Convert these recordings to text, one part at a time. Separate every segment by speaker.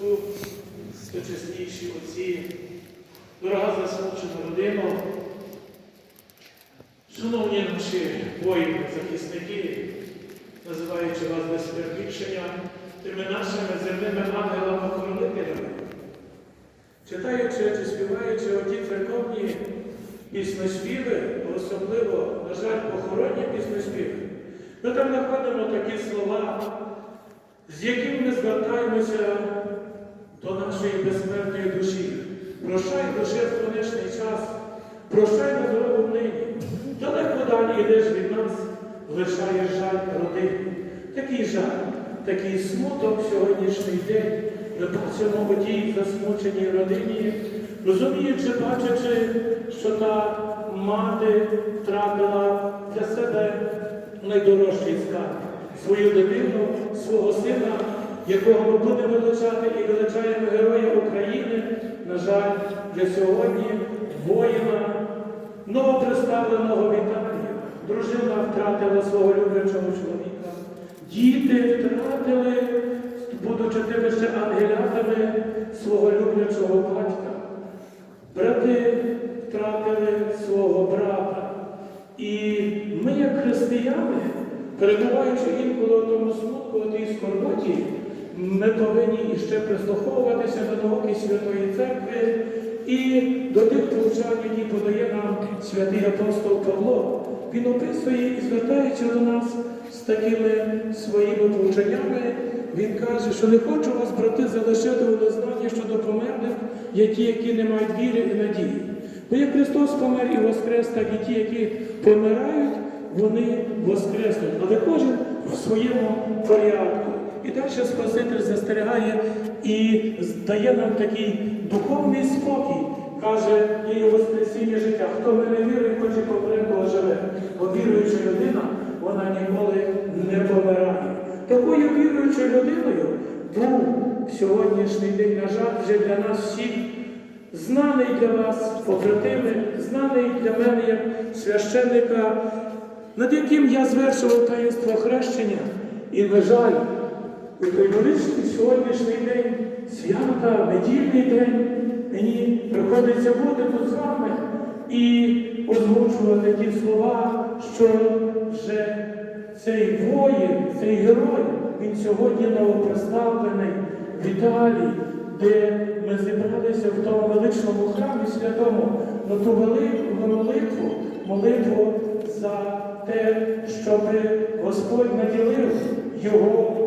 Speaker 1: Христу, всечесніші отці, дорога засмучена родина, шановні наші воїни, захисники, називаючи вас без перебільшення, тими нашими земними ангелами-охоронителями, читаючи чи співаючи оті церковні піснеспіви, особливо, на жаль, похоронні піснеспіви, ми там знаходимо такі слова, з яким ми звертаємося до нашої безсмертної душі. Прощай, душе, в час, прощай на дорогу нині. Далеко далі йдеш від нас, лишаєш жаль родини. Такий жаль, такий смуток сьогоднішній день ми бачимо у тій засмученій родині, розуміючи, бачачи, що та мати втратила для себе найдорожчий скарб свою дитину, свого сина, якого ми будемо величати і величаємо Героя України, на жаль, для сьогодні воїна, новоприставленого Віталія. Дружина втратила свого люблячого чоловіка. Діти втратили, будучи тими ще ангелятами, свого люблячого батька. Брати втратили свого брата. І ми, як християни, перебуваючи інколи в тому смутку, у тій скорботі, ми повинні іще прислуховуватися до науки Святої Церкви і до тих повчань, які подає нам святий апостол Павло. Він описує і звертається до нас з такими своїми повчаннями. Він каже, що не хочу вас, брати, залишити у незнанні щодо померлих, як ті, які не мають віри і надії. Бо як Христос помер і воскрес, так і ті, які помирають, вони воскреснуть, але кожен в своєму порядку. І далі Спаситель застерігає і дає нам такий духовний спокій. Каже, і Воскресіння життя. Хто мене вірує, хоч і помре, живе. Бо віруюча людина, вона ніколи не помирає. Такою віруючою людиною був сьогоднішній день, на жаль, вже для нас всіх. Знаний для вас, побратими, знаний для мене як священника, над яким я звершував таїнство хрещення. І, на жаль, величний сьогоднішній день, свята, недільний день, мені приходиться бути тут з вами і озвучувати ті слова, що вже цей воїн, цей герой, він сьогодні новоприставлений в Італії, де ми зібралися в тому величному храмі святому на ту велику молитву, молитву за те, щоб Господь наділив його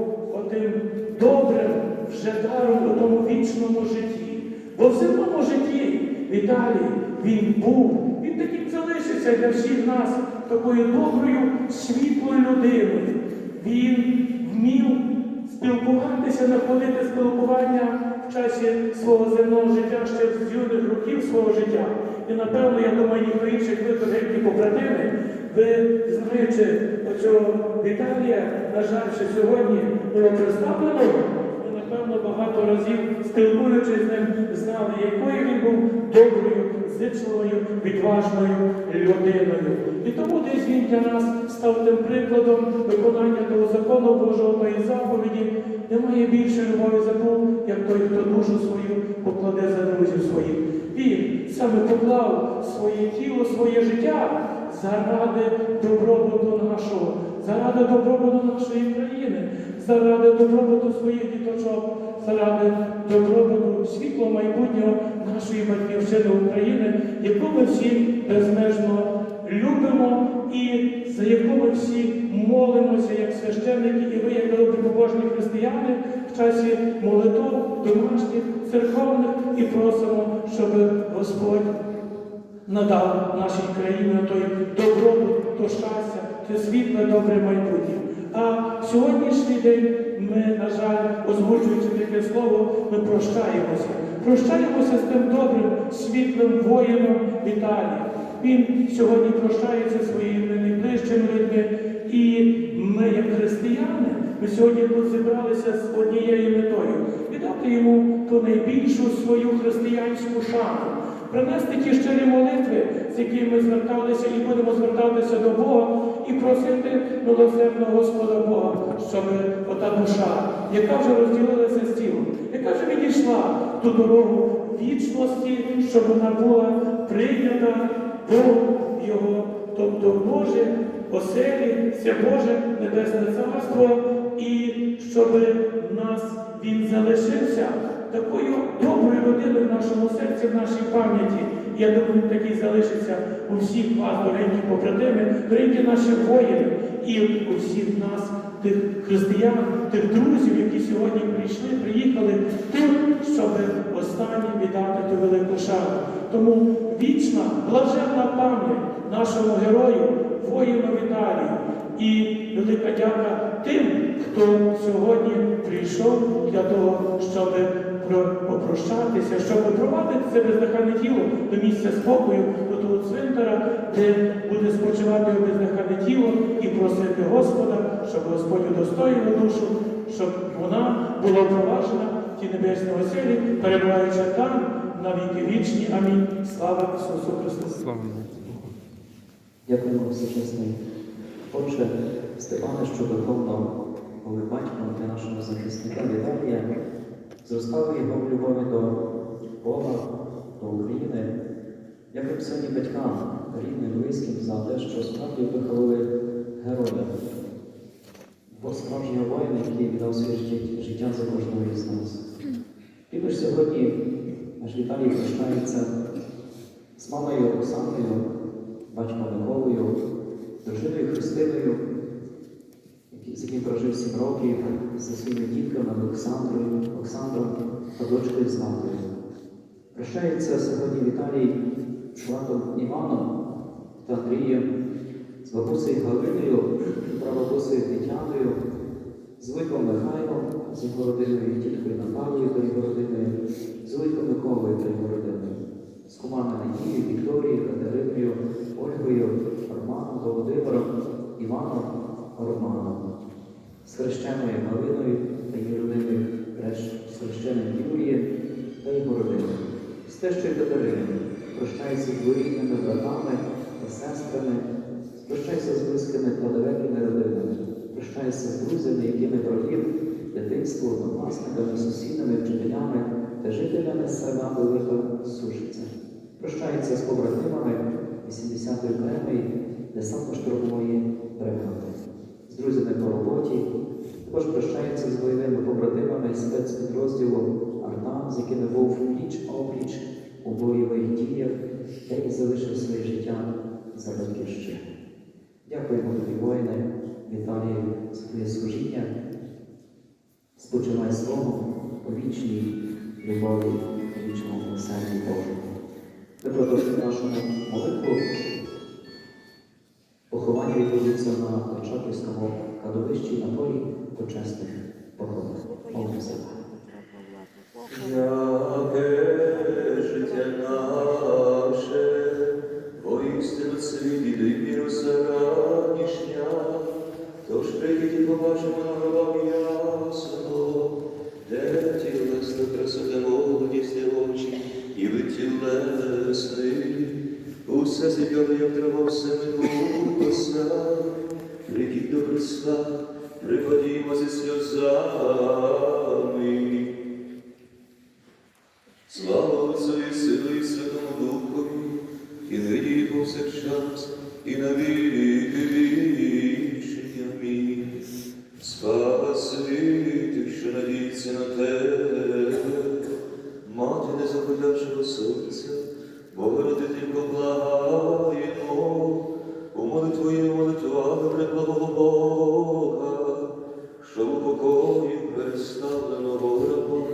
Speaker 1: вже даром у тому вічному житті. Бо в земному житті в Італії він був, він таким залишиться для всіх нас такою доброю, світлою людиною. Він вмів спілкуватися, знаходити спілкування в часі свого земного життя ще з юних років свого життя. І напевно, я думаю, ніхто інших ви дорогі побратими, ви знаючи оцього Віталія, на жаль, що сьогодні було представлено, напевно, багато разів спілкуючись з ним, знали, якою він був доброю, зичливою, відважною людиною. І тому десь він для нас став тим прикладом виконання того закону Божого тої заповіді. Немає більшої любові за ту, як той, хто душу свою покладе за друзів своїх. Він саме поклав своє тіло, своє життя заради добробуту нашого, заради добробуту нашої країни, заради добробуту своїх діточок, заради добробуту світлого майбутнього нашої батьківщини України, яку ми всі безмежно любимо і за яку ми всі молимося як священники, і ви, як великопобожні християни, в часі молитв домашніх, церковних і просимо, щоб Господь надав нашій країні той добробут, то щастя, світле, добре майбутнє. А сьогоднішній день ми, на жаль, озвучуючи таке слово, ми прощаємося. Прощаємося з тим добрим, світлим воїном Віталія. Він сьогодні прощається своїми найближчими людьми. І ми, як християни, ми сьогодні тут зібралися з однією метою віддати йому ту найбільшу свою християнську шану принести ті щирі молитви, з якими ми зверталися і будемо звертатися до Бога, і просити милосердного Господа Бога, щоб ота душа, яка вже розділилася з тілом, яка вже відійшла ту дорогу вічності, щоб вона була прийнята Богом Його, тобто Боже, оселі, це Боже Небесне Царство, і щоб нас Він залишився такою доброю родиною в нашому серці, в нашій пам'яті. Я думаю, такий залишиться у всіх вас, дорогі побратими, дорогі наші воїни, і у всіх нас, тих християн, тих друзів, які сьогодні прийшли, приїхали тут, щоб останні віддати ту велику шану. Тому вічна, блаженна пам'ять нашому герою, воїну Віталію. І велика дяка тим, хто сьогодні прийшов для того, щоб попрощатися, щоб провадити це бездихане тіло до місця спокою, до того цвинтара, де буде спочивати бездихане тіло і просити Господа, щоб Господь удостоїв душу, щоб вона була проваджена в ті небесні оселі, перебуваючи там на віки вічні. Амінь. Слава Ісусу Христу!
Speaker 2: Слава
Speaker 3: Дякуємо всечесний Отче Степане, що верховно були батьком для нашого захисника Віталія, зростали його в любові до Бога, до України. Дякуємо сьогодні батькам, рідним, близьким за те, що справді виховали героя, бо справжнього воїна, який віддав своє життя- за кожного із нас. Також сьогодні наш Віталій прощається з мамою Оксаною, батьком Миколою, дружиною Христиною, з яким прожив сім років, зі своїми дітками Олександрою, Олександром та дочкою Златою. Прощається сьогодні Віталій з Іваном та Андрієм, з бабусею Галиною, прабабусею Тетяною, з Виком Михайлом, з його родиною, тіткою Наталією та його родиною, з Виком Миколою та його родиною з кумами Надією, Вікторією, Катериною, Ольгою, Романом, Володимиром, Іваном, Романом, з хрещеною Галиною та її родиною, Реш- хрещеним Юрієм та його родиною, з тещою Катериною, прощаюся з дворідними братами та сестрами, прощаюся з близькими та далекими родинами, прощаюся з друзями, якими провів дитинство, однокласниками, сусідами, вчителями та жителями села Велика Сушиця. Прощається з побратимами 80-ї окремої десантно-штурмової бригади, з друзями по роботі, також прощається з бойовими побратимами спецпідрозділу Арта, з якими був пліч опліч у бойових діях, і залишив своє життя за батьківщину. Дякуємо тобі, воїне, Віталію, за твоє служіння. Спочивай слово у вічній любові, у вічному милосерді Божому. Ми продовжуємо нашу молитву. Поховання відбудеться на Очаківському кладовищі на полі почесних похованих.
Speaker 4: І на віки вічні. Амінь. Спаси тих, що надіються на тебе, мати незаходящого сонця, Богородителько благаємо, у молитвою молитвами преблагого Бога, що у покої переставленого раба,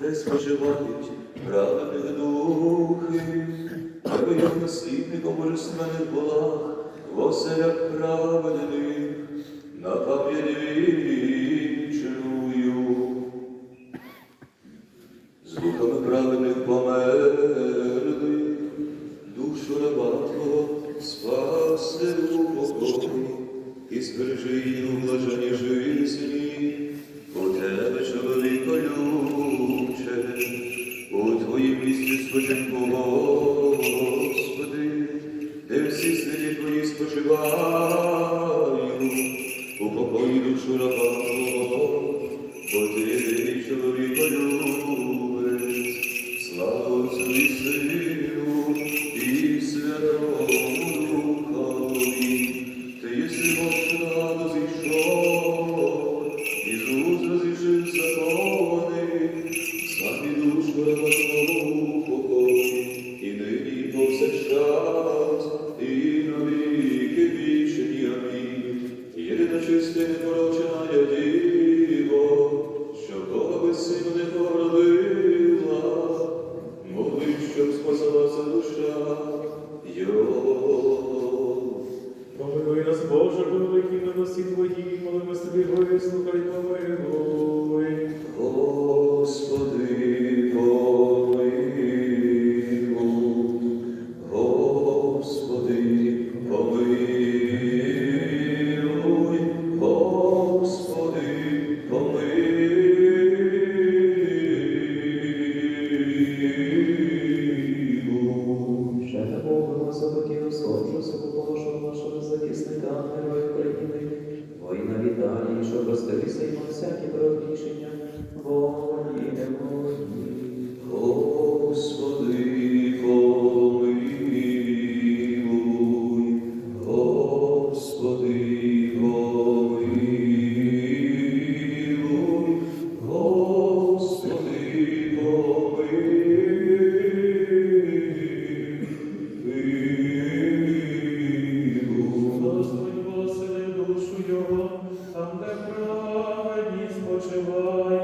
Speaker 4: де споживають праведних духи, як наслідником благ, в оселях праведних, на пам'ять вічную. З духами праведних померли, душу раба спаси у покої, і збережи її у блаженній житті, у тебе чоловіко любче, у твоїм місці спочинку,
Speaker 3: Gracias. Йому всякі прорішення, волі неволі.
Speaker 4: Господи, помилуй. Господи, помилуй. Господи, помилуй.
Speaker 1: Воселив душу його, там, де праведні
Speaker 3: Lord,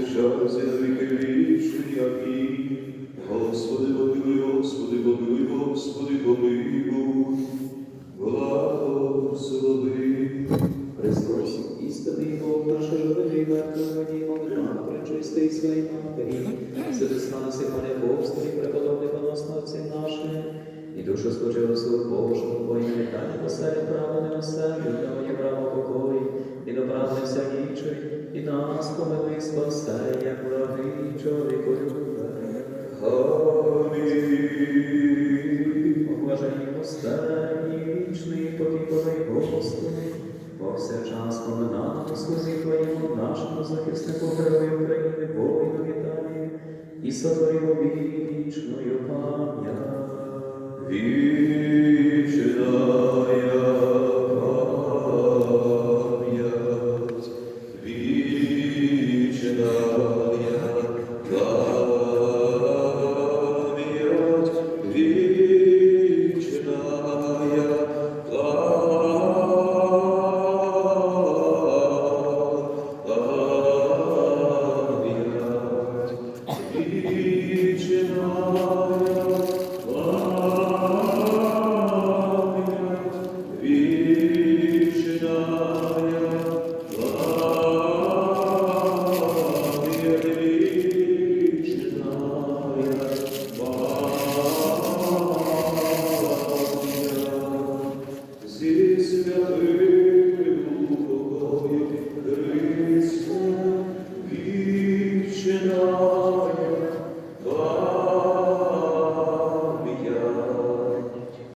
Speaker 3: і повсякчас і на віки
Speaker 4: Господи, помилуй, Господи, помилуй, Господи, помилуй. Благослови.
Speaker 3: Христос, істинний Бог наш живий, мертвий, молитва, пречистий своїй матері, Святосна насипане Богство і преподобний поносна отці наші, і душу спочило суд Божому, бо і поселя не оселю, давання право покої, і до правди всякічий, і нас помилуй спасе, як враги чоловіку.
Speaker 4: Амінь.
Speaker 3: Поблажені останні вічний покій Господи, повсякчас поминати слузі Твоєму нашому захиснику герою України, воїну Віталію, і сотворимо вічною пам'ять.
Speaker 4: Вічная